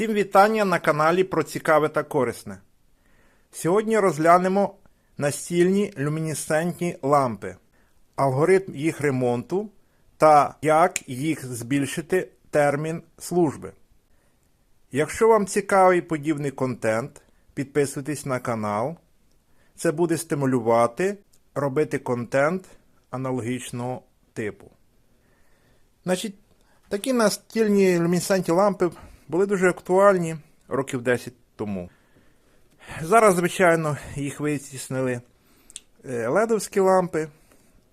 Всім вітання на каналі про цікаве та корисне. Сьогодні розглянемо настільні люмінесцентні лампи, алгоритм їх ремонту та як їх збільшити термін служби. Якщо вам цікавий подібний контент, підписуйтесь на канал. Це буде стимулювати робити контент аналогічного типу. Значить, такі настільні люмінесцентні лампи були дуже актуальні років 10 тому. Зараз, звичайно, їх витіснили е, ледовські лампи,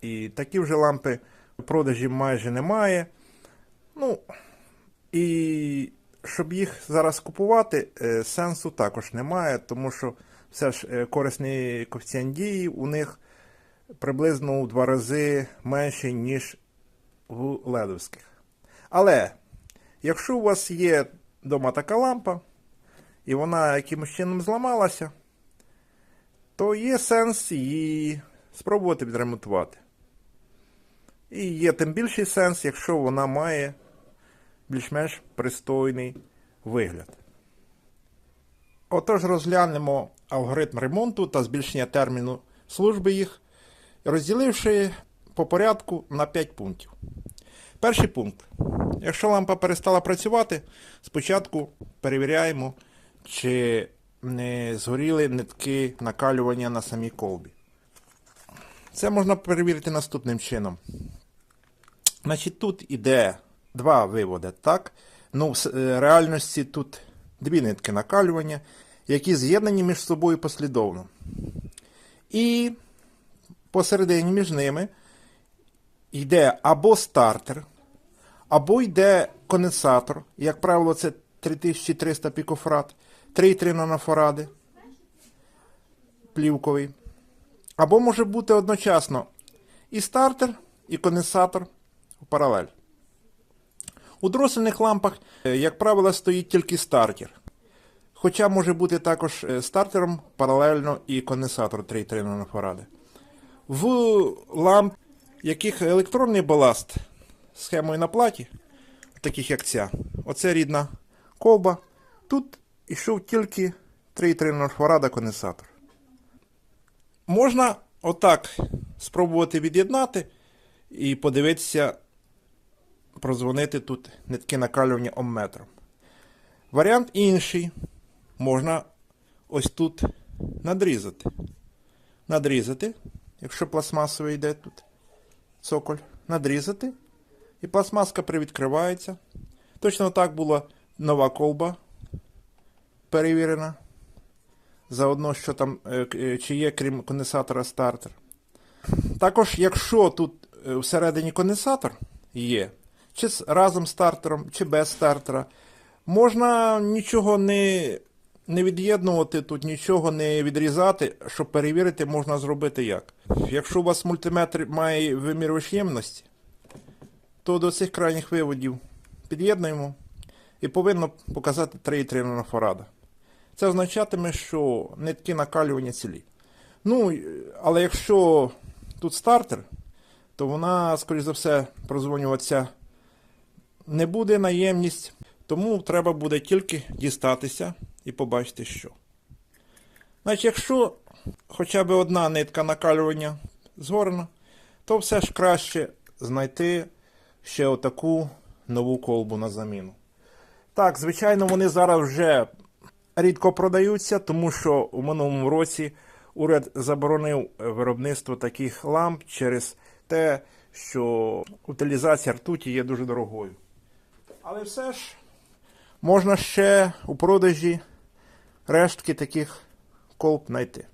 і такі вже лампи в продажі майже немає. Ну, і щоб їх зараз купувати, е, сенсу також немає, тому що все ж е, корисний коефіцієнт дії у них приблизно у два рази менший, ніж у ледовських. Але якщо у вас є вдома така лампа, і вона якимось чином зламалася, то є сенс її спробувати відремонтувати. І є тим більший сенс, якщо вона має більш-менш пристойний вигляд. Отож розглянемо алгоритм ремонту та збільшення терміну служби їх, розділивши по порядку на 5 пунктів. Перший пункт. Якщо лампа перестала працювати, спочатку перевіряємо, чи не згоріли нитки накалювання на самій колбі. Це можна перевірити наступним чином. Значить, тут іде два виводи, так? Ну, в е, реальності тут дві нитки накалювання, які з'єднані між собою послідовно. І посередині між ними йде або стартер, або йде конденсатор. Як правило, це 3300 пікофрад, 3,3 нанофаради плівковий. Або може бути одночасно і стартер, і конденсатор в паралель. У дросельних лампах, е, як правило, стоїть тільки стартер. Хоча може бути також е, стартером паралельно і конденсатор 3,3 нанофаради. В ламп, яких електронний баласт схемою на платі, таких як ця, оце рідна колба, тут йшов тільки 3,3 нанофарада конденсатор. Можна отак спробувати від'єднати і подивитися, прозвонити тут нитки накалювання омметром. Варіант інший. Можна ось тут надрізати. Надрізати, якщо пластмасовий йде тут цоколь, надрізати, і пластмаска привідкривається. Точно так була нова колба перевірена. Заодно, що там, е, е, чи є крім конденсатора стартер. Також, якщо тут е, всередині конденсатор є, чи разом з стартером, чи без стартера, можна нічого не, не від'єднувати, тут нічого не відрізати, щоб перевірити, можна зробити як. Якщо у вас мультиметр має вимірювач ємності, то до цих крайніх виводів під'єднуємо і повинно показати 3,3 нанофарада. Це означатиме, що нитки накалювання цілі. Ну, але якщо тут стартер, то вона, скоріш за все, прозвонюватися не буде наємність, тому треба буде тільки дістатися і побачити, що. Значить, якщо хоча б одна нитка накалювання згорена, то все ж краще знайти ще отаку нову колбу на заміну. Так, звичайно, вони зараз вже рідко продаються, тому що у минулому році уряд заборонив виробництво таких ламп через те, що утилізація ртуті є дуже дорогою. Але все ж можна ще у продажі рештки таких колб знайти.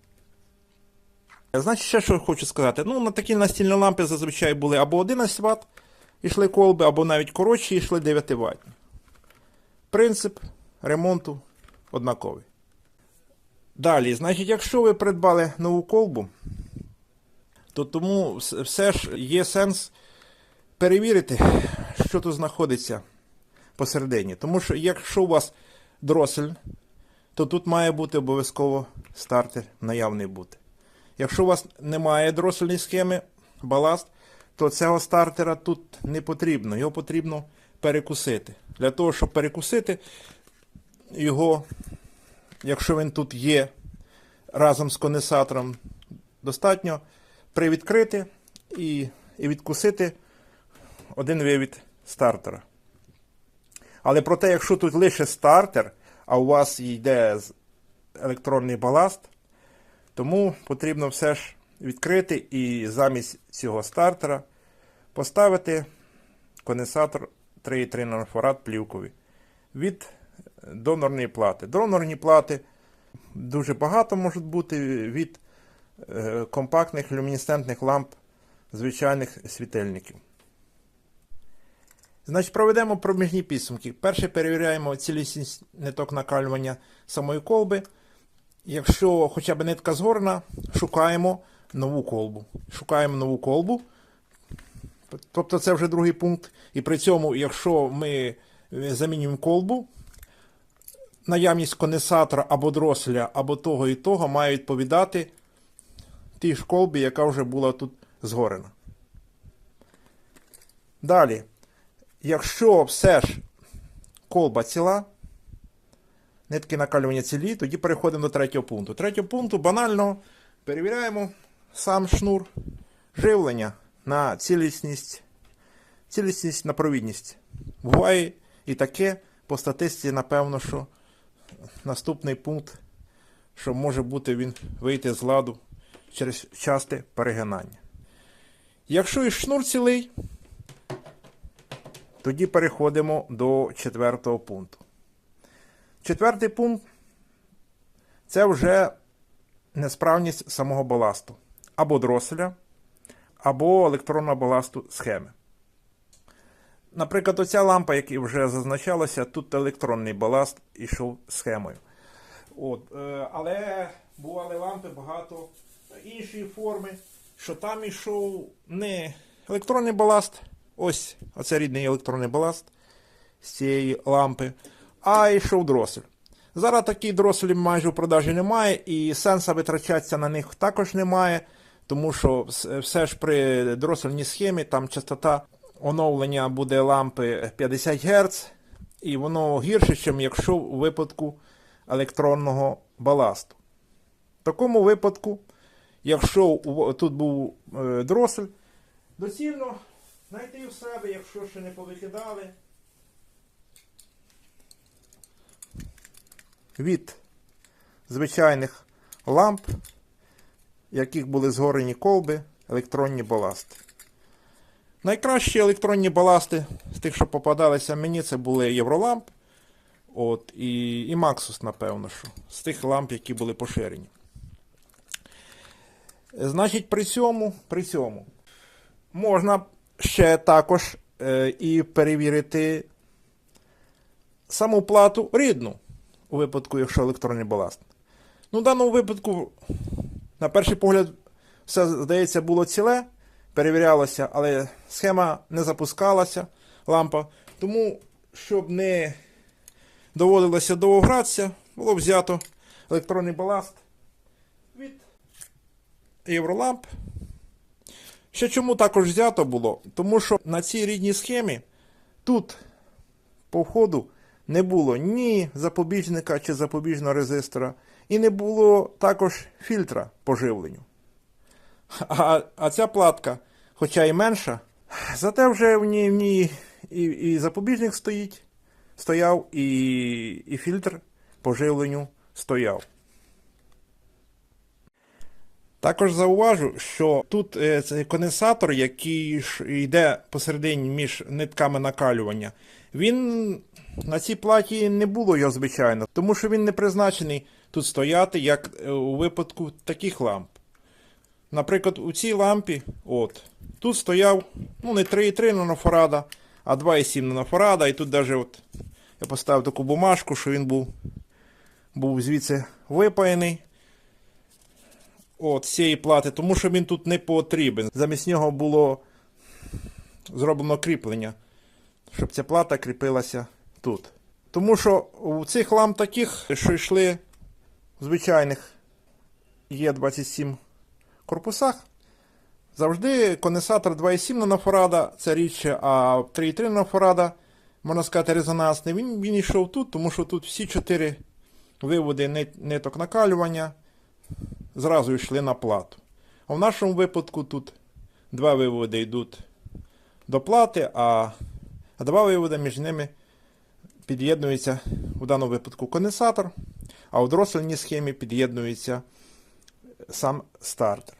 Значить, ще що хочу сказати. Ну, на такі настільні лампи зазвичай були або 11 Вт йшли колби, або навіть коротші йшли 9 Вт. Принцип ремонту однаковий. Далі, значить, якщо ви придбали нову колбу, то тому все ж є сенс перевірити, що тут знаходиться посередині. Тому що якщо у вас дросель, то тут має бути обов'язково стартер наявний бути. Якщо у вас немає дросельної схеми, баласт, то цього стартера тут не потрібно. Його потрібно перекусити. Для того, щоб перекусити, його, якщо він тут є разом з конденсатором, достатньо привідкрити і, і відкусити один вивід стартера. Але проте, якщо тут лише стартер, а у вас йде електронний баласт, тому потрібно все ж відкрити і замість цього стартера поставити конденсатор 3,3 нанофарад плівковий від донорної плати. Донорні плати дуже багато можуть бути від е, компактних люмінесцентних ламп звичайних світильників. Значить, проведемо проміжні підсумки. Перше перевіряємо цілісність ниток накалювання самої колби. Якщо хоча б нитка згорена, шукаємо нову колбу. Шукаємо нову колбу. Тобто це вже другий пункт. І при цьому, якщо ми е, замінюємо колбу, наявність конденсатора або дроселя, або того і того має відповідати тій ж колбі, яка вже була тут згорена. Далі, якщо все ж колба ціла, нитки накалювання цілі, тоді переходимо до третього пункту. Третього пункту банально перевіряємо сам шнур живлення на цілісність, цілісність на провідність. Буває і таке по статистиці, напевно, що наступний пункт, що може бути він вийти з ладу через часте перегинання. Якщо і шнур цілий, тоді переходимо до четвертого пункту. Четвертий пункт це вже несправність самого баласту або дроселя, або електронного баласту схеми. Наприклад, оця лампа, яка вже зазначалася, тут електронний баласт ішов схемою. От, е, але бували лампи багато іншої форми, що там ішов не електронний баласт, ось оце рідний електронний баласт з цієї лампи, а йшов дросель. Зараз такі дроселі майже в продажі немає, і сенсу витрачатися на них також немає, тому що все ж при дросельній схемі там частота оновлення буде лампи 50 Гц, і воно гірше, ніж якщо у випадку електронного баласту. В такому випадку, якщо тут був е, дросель, доцільно знайти в себе, якщо ще не повикидали, від звичайних ламп, яких були згорені колби, електронні баласти. Найкращі електронні баласти з тих, що попадалися мені, це були Євроламп от, і, і Maxus, напевно, що, з тих ламп, які були поширені. Значить, при цьому, при цьому можна ще також е, і перевірити саму плату рідну, у випадку, якщо електронний баласт. Ну, в даному випадку, на перший погляд, все, здається, було ціле, перевірялося, але схема не запускалася, лампа. Тому, щоб не доводилося довго гратися, було взято електронний баласт від Євроламп. Ще чому також взято було? Тому що на цій рідній схемі тут по входу не було ні запобіжника чи запобіжного резистора, і не було також фільтра по живленню. А, а ця платка, хоча і менша, зате вже в ній, в ній і, і запобіжник стоїть, стояв, і, і фільтр по живленню стояв. Також зауважу, що тут е, цей конденсатор, який йде посередині між нитками накалювання, він на цій платі не було його звичайно, тому що він не призначений тут стояти, як е, у випадку таких ламп. Наприклад, у цій лампі, от, тут стояв ну, не 3,3 нанофарада, а 2,7 нанофарада, і тут даже от я поставив таку бумажку, що він був, був звідси випаяний от, цієї плати, тому що він тут не потрібен. Замість нього було зроблено кріплення, щоб ця плата кріпилася тут. Тому що у цих ламп таких, що йшли в звичайних Є27 корпусах, завжди конденсатор 2,7 нанофарада, це рідше, а 3,3 нанофарада можна сказати, резонансний, він, він йшов тут, тому що тут всі чотири виводи ниток накалювання зразу йшли на плату. А в нашому випадку тут два виводи йдуть до плати, а, два виводи між ними під'єднується у даному випадку конденсатор, а у дроссельній схемі під'єднується сам стартер.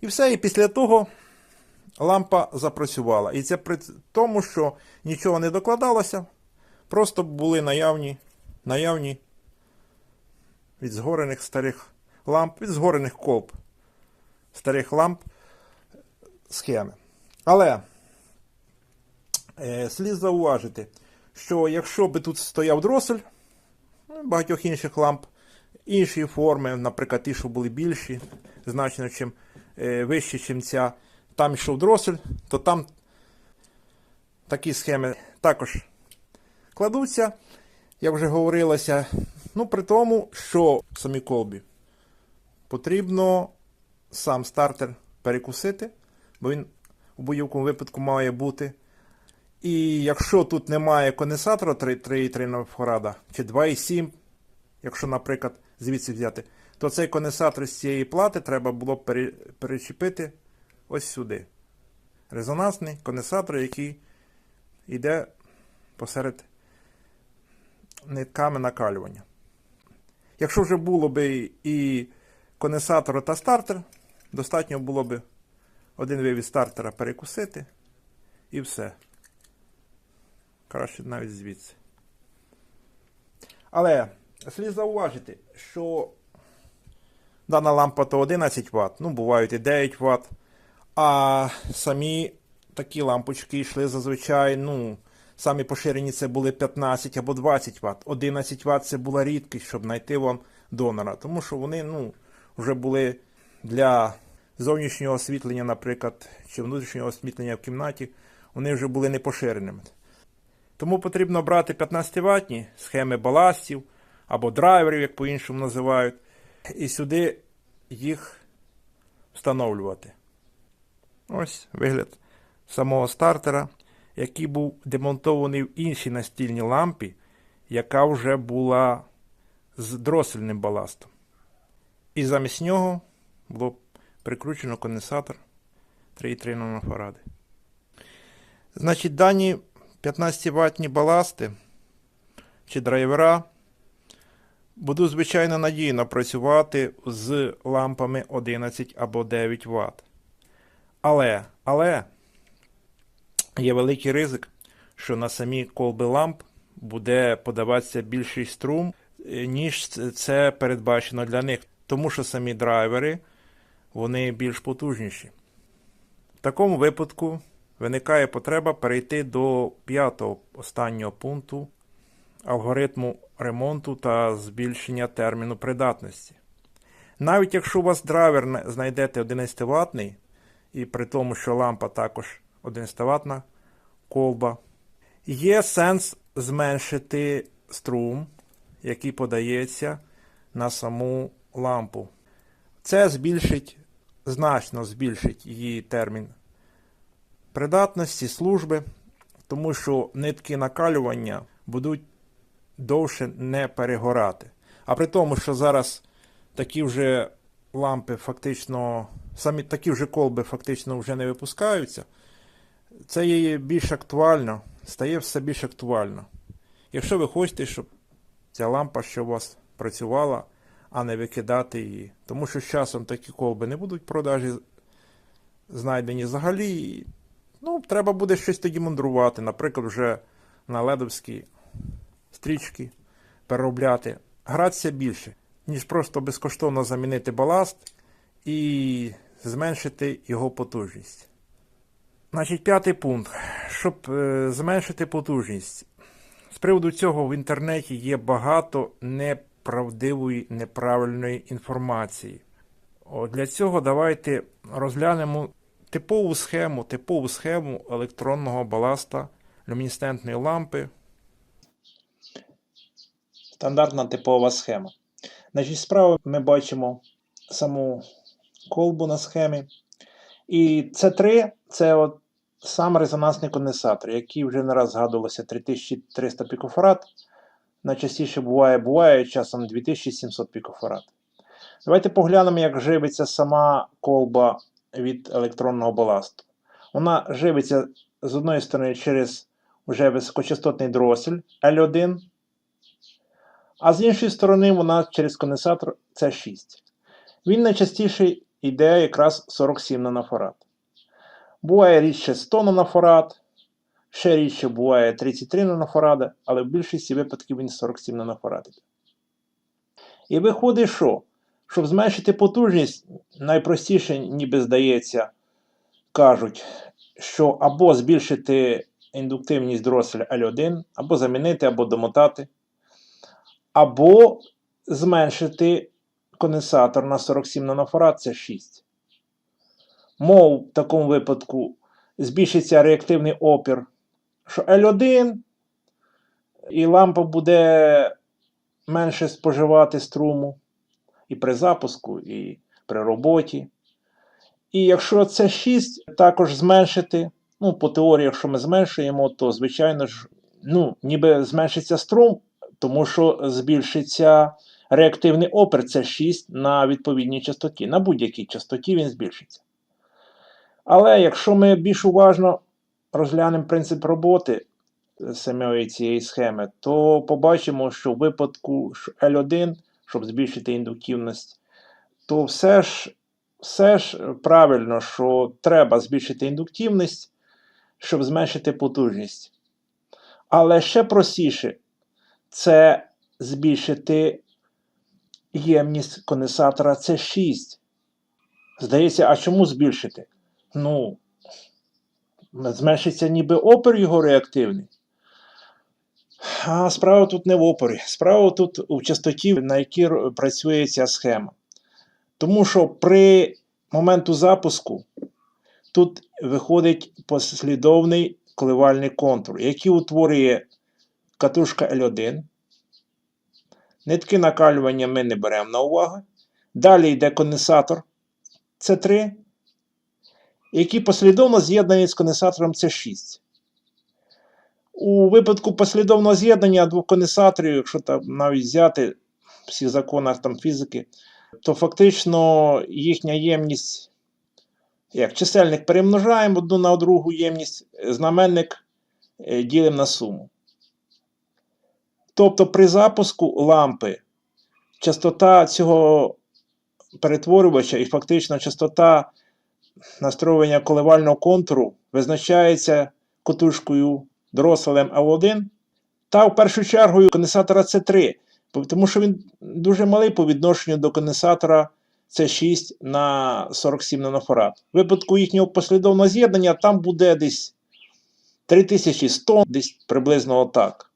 І все, і після того лампа запрацювала. І це при тому, що нічого не докладалося, просто були наявні, наявні від згорених старих ламп, від згорених колб старих ламп схеми. Але е, слід зауважити, що якщо би тут стояв дросель, ну, багатьох інших ламп, інші форми, наприклад, ті, що були більші, значно чим е, вищі, ніж ця, там йшов дросель, то там такі схеми також кладуться, як вже говорилося. Ну, при тому, що в самій колбі потрібно сам стартер перекусити, бо він у будь-якому випадку має бути. І якщо тут немає конденсатора 3,3 фарада чи 2,7, якщо, наприклад, звідси взяти, то цей конденсатор з цієї плати треба було б перечепити ось сюди. Резонансний конденсатор, який йде посеред нитками накалювання. Якщо вже було би і конденсатор та стартер, достатньо було б один вивід стартера перекусити і все. Краще навіть звідси. Але слід зауважити, що дана лампа то 11 Вт, ну бувають і 9 Вт, а самі такі лампочки йшли зазвичай, ну, самі поширені це були 15 або 20 Вт. 11 Вт це була рідкість, щоб знайти вам донора, тому що вони, ну, вже були для зовнішнього освітлення, наприклад, чи внутрішнього освітлення в кімнаті, вони вже були не поширеними. Тому потрібно брати 15 ватні схеми баластів або драйверів, як по-іншому називають, і сюди їх встановлювати. Ось вигляд самого стартера, який був демонтований в іншій настільній лампі, яка вже була з дросельним баластом. І замість нього було прикручено конденсатор 3,3 нанофаради. Значить, дані 15 ватні баласти чи драйвера будуть звичайно надійно працювати з лампами 11 або 9 Вт. Але, але є великий ризик, що на самі колби ламп буде подаватися більший струм, е, ніж це передбачено для них, тому що самі драйвери вони більш потужніші. В такому випадку виникає потреба перейти до п'ятого останнього пункту алгоритму ремонту та збільшення терміну придатності. Навіть якщо у вас драйвер знайдете 11 ватний, і при тому, що лампа також 11 ватна колба, є сенс зменшити струм, який подається на саму лампу. Це збільшить, значно збільшить її термін придатності служби, тому що нитки накалювання будуть довше не перегорати. А при тому, що зараз такі вже лампи фактично, самі такі вже колби фактично вже не випускаються, це є більш актуально, стає все більш актуально. Якщо ви хочете, щоб ця лампа, що у вас працювала, а не викидати її. Тому що з часом такі колби не будуть в продажі знайдені взагалі. Ну, треба буде щось тоді мандрувати. Наприклад, вже на ледовські стрічки переробляти. Гратися більше, ніж просто безкоштовно замінити баласт і зменшити його потужність. Значить, п'ятий пункт. Щоб е, зменшити потужність. З приводу цього в інтернеті є багато неправдивої, неправильної інформації. О, для цього давайте розглянемо типову схему, типову схему електронного баласта люмінесцентної лампи. Стандартна типова схема. Значить, справа ми бачимо саму колбу на схемі. І це 3 це от сам резонансний конденсатор, який вже не раз згадувалося 3300 пікофарад. Найчастіше буває, буває часом 2700 пікофарад. Давайте поглянемо, як живиться сама колба від електронного баласту. Вона живиться з одної сторони через вже високочастотний дросель L1, а з іншої сторони вона через конденсатор C6. Він найчастіше йде якраз 47 нанофарад. Буває рідше 100 нанофарад, ще рідше буває 33 нанофарада, але в більшості випадків він 47 нанофарад. І виходить, що? Щоб зменшити потужність, найпростіше, ніби здається, кажуть, що або збільшити індуктивність дроселя L1, або замінити, або домотати, або зменшити конденсатор на 47 нанофарад, це 6. Мов в такому випадку збільшиться реактивний опір, що L1, і лампа буде менше споживати струму і при запуску, і при роботі. І якщо це 6, також зменшити. Ну, по теорії, якщо ми зменшуємо, то, звичайно ж, ну, ніби зменшиться струм, тому що збільшиться реактивний опір, це 6 на відповідній частоті. На будь-якій частоті він збільшиться. Але якщо ми більш уважно розглянемо принцип роботи самої цієї схеми, то побачимо, що в випадку L1, щоб збільшити індуктивність, то все ж, все ж правильно, що треба збільшити індуктивність, щоб зменшити потужність. Але ще простіше це збільшити ємність конденсатора С6. Здається, а чому збільшити? Ну, зменшиться ніби опір його реактивний. А справа тут не в опорі. Справа тут у частоті, на якій працює ця схема. Тому що при моменту запуску тут виходить послідовний коливальний контур, який утворює катушка L1. Нитки накалювання ми не беремо на увагу. Далі йде конденсатор С3, який послідовно з'єднаний з конденсатором С6. У випадку послідовного з'єднання двох конденсаторів, якщо там навіть взяти в всіх законах там, фізики, то фактично їхня ємність, як чисельник перемножаємо одну на другу ємність, знаменник е, ділимо на суму. Тобто при запуску лампи частота цього перетворювача і фактично частота настроювання коливального контуру визначається котушкою дроселем L1 та в першу чергу конденсатора C3, тому що він дуже малий по відношенню до конденсатора C6 на 47 нанофарад. В випадку їхнього послідовного з'єднання там буде десь 3100, десь приблизно отак.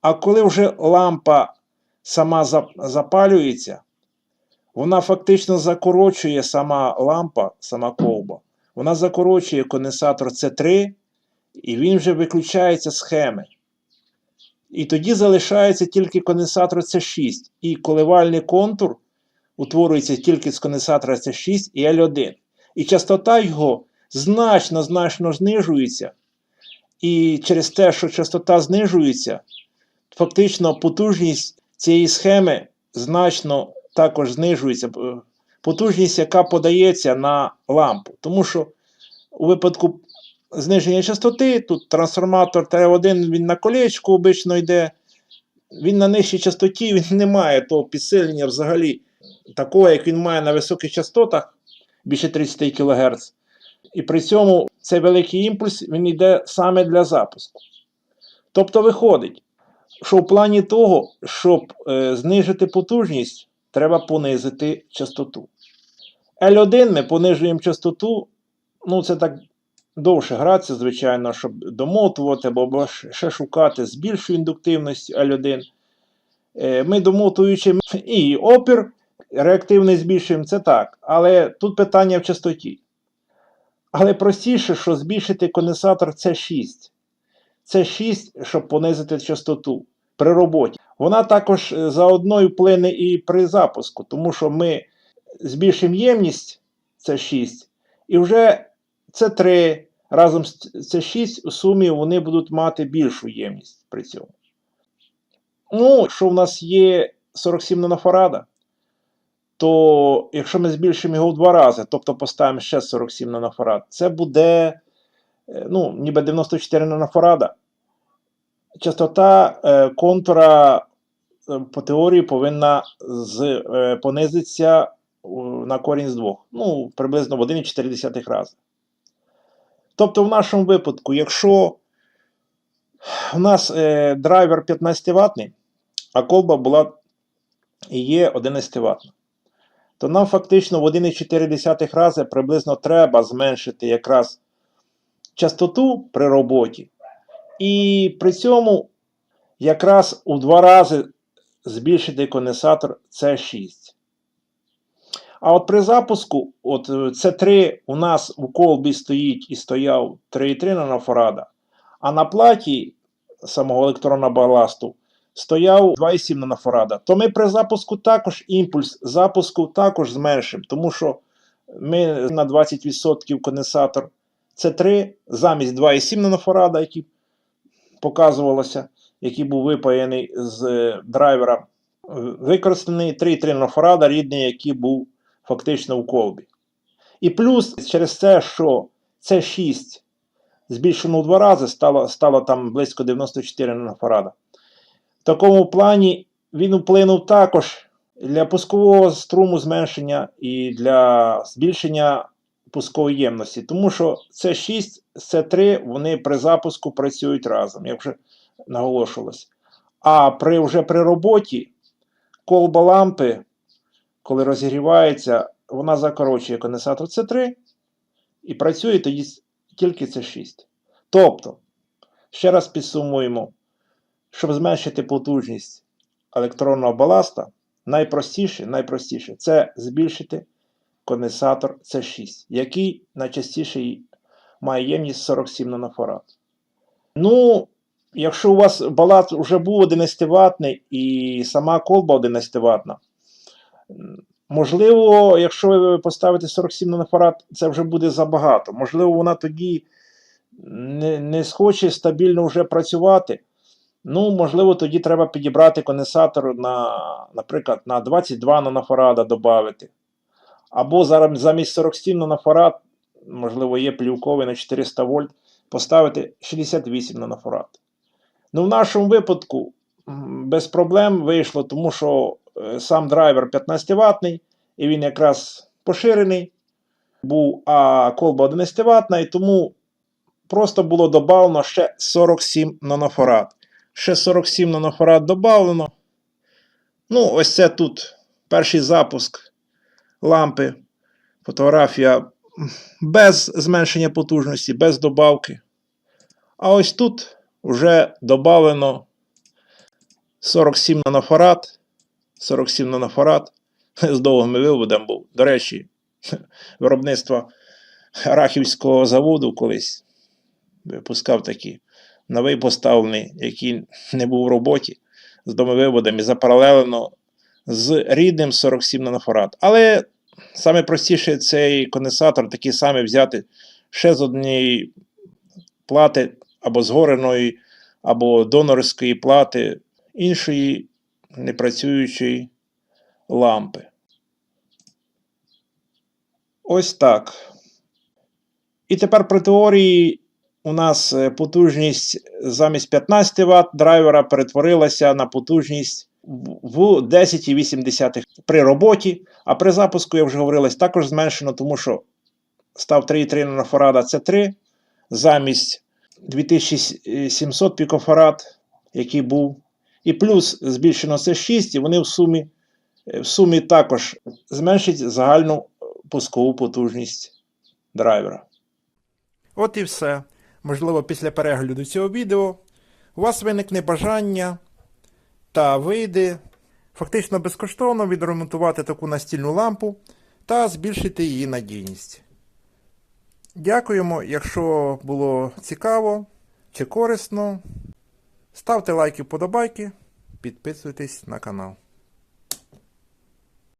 А коли вже лампа сама запалюється, вона фактично закорочує сама лампа, сама ковба. Вона закорочує конденсатор С3, і він вже виключається з схеми. І тоді залишається тільки конденсатор С6. І коливальний контур утворюється тільки з конденсатора С6 і L1. І частота його значно значно знижується. І через те, що частота знижується, фактично потужність цієї схеми значно також знижується. е, Потужність, яка подається на лампу. Тому що у випадку зниження частоти, тут трансформатор Т1 він на колечку обично йде, він на нижчій частоті він не має того підсилення взагалі, такого, як він має на високих частотах, більше 30 кГц. І при цьому цей великий імпульс він йде саме для запуску. Тобто виходить, що в плані того, щоб е, знижити потужність, треба понизити частоту. L1 ми понижуємо частоту, ну це так довше гратися, звичайно, щоб домотувати або ще шукати з більшою індуктивністю L1. Е, Ми домотуючи і опір реактивний збільшуємо, це так. Але тут питання в частоті. Але простіше, що збільшити конденсатор С6. С6, щоб понизити частоту при роботі. Вона також е, заодно і вплине і при запуску, тому що ми збільшимо ємність С6, і вже С3 разом з це 6 у сумі вони будуть мати більшу ємність при цьому. Ну, якщо в нас є 47 нанофарада, то якщо ми збільшимо його в два рази, тобто поставимо ще 47 нанофарад, це буде е, ну, ніби 94 нанофарада. Частота е, контура по теорії повинна з, е, понизитися на корінь з 2. Ну, приблизно в 1,4 рази. Тобто, в нашому випадку, якщо у нас е, драйвер 15 ватний, а колба була і є 11 ватна, то нам фактично в 1,4 рази приблизно треба зменшити якраз частоту при роботі. І при цьому якраз у два рази збільшити конденсатор C6. А от при запуску, от C3 у нас у колбі стоїть і стояв 3,3 нанофарада, а на платі самого електронного баласту стояв 2,7 нанофарада. То ми при запуску також імпульс запуску також зменшимо, тому що ми на 20% конденсатор C3 замість 2,7 нанофарада, який показувалося, який був випаяний з е, драйвера, використаний 3,3 нанофарада рідний, який був фактично в колбі. І плюс через те, що це 6 збільшено в два рази, стало, стало там близько 94 нанофарада. В такому плані він вплинув також для пускового струму зменшення і для збільшення пускової ємності. Тому що це 6 це 3 вони при запуску працюють разом, як вже наголошувалось. А при, вже при роботі колба лампи, коли розігрівається, вона закорочує конденсатор С3 і працює тоді тільки С6. Тобто, ще раз підсумуємо, щоб зменшити потужність електронного баласта, найпростіше, найпростіше це збільшити конденсатор С6, який найчастіше має ємність 47 нанофарад. Ну, якщо у вас баласт вже був 11 ватний і сама колба 11 ватна, можливо, якщо ви поставите 47 нанофарад, це вже буде забагато. Можливо, вона тоді не, не схоче стабільно вже працювати. Ну, можливо, тоді треба підібрати конденсатор на, наприклад, на 22 нанофарада додати. Або зараз замість 47 нанофарад, можливо, є плівковий на 400 вольт, поставити 68 нанофарад. Ну, в нашому випадку без проблем вийшло, тому що е, сам драйвер 15 ватний, і він якраз поширений був, а колба 11 ватна, і тому просто було додано ще 47 нанофарад. Ще 47 нанофарад додано. Ну, ось це тут перший запуск лампи, фотографія без зменшення потужності, без добавки. А ось тут вже додано 47 нанофарад. 47 нанофарад з довгим виводом був. До речі, виробництво Рахівського заводу колись випускав такі новий поставлений, який не був в роботі з домовиводом і запаралелено з рідним 47 нанофарад. Але саме простіше цей конденсатор такий самий взяти ще з однієї плати або згореної, або донорської плати іншої непрацюючої лампи. Ось так. І тепер при теорії у нас е, потужність замість 15 Вт драйвера перетворилася на потужність в 10,8 при роботі, а при запуску, як вже говорилось, також зменшено, тому що став 3,3 нанофарада це 3 замість 2700 пікофарад, який був. І плюс збільшено це 6, і вони в сумі, в сумі також зменшать загальну пускову потужність драйвера. От і все. Можливо, після перегляду цього відео у вас виникне бажання та вийде фактично безкоштовно відремонтувати таку настільну лампу та збільшити її надійність. Дякуємо, якщо було цікаво чи корисно. Ставте лайки, вподобайки, підписуйтесь на канал.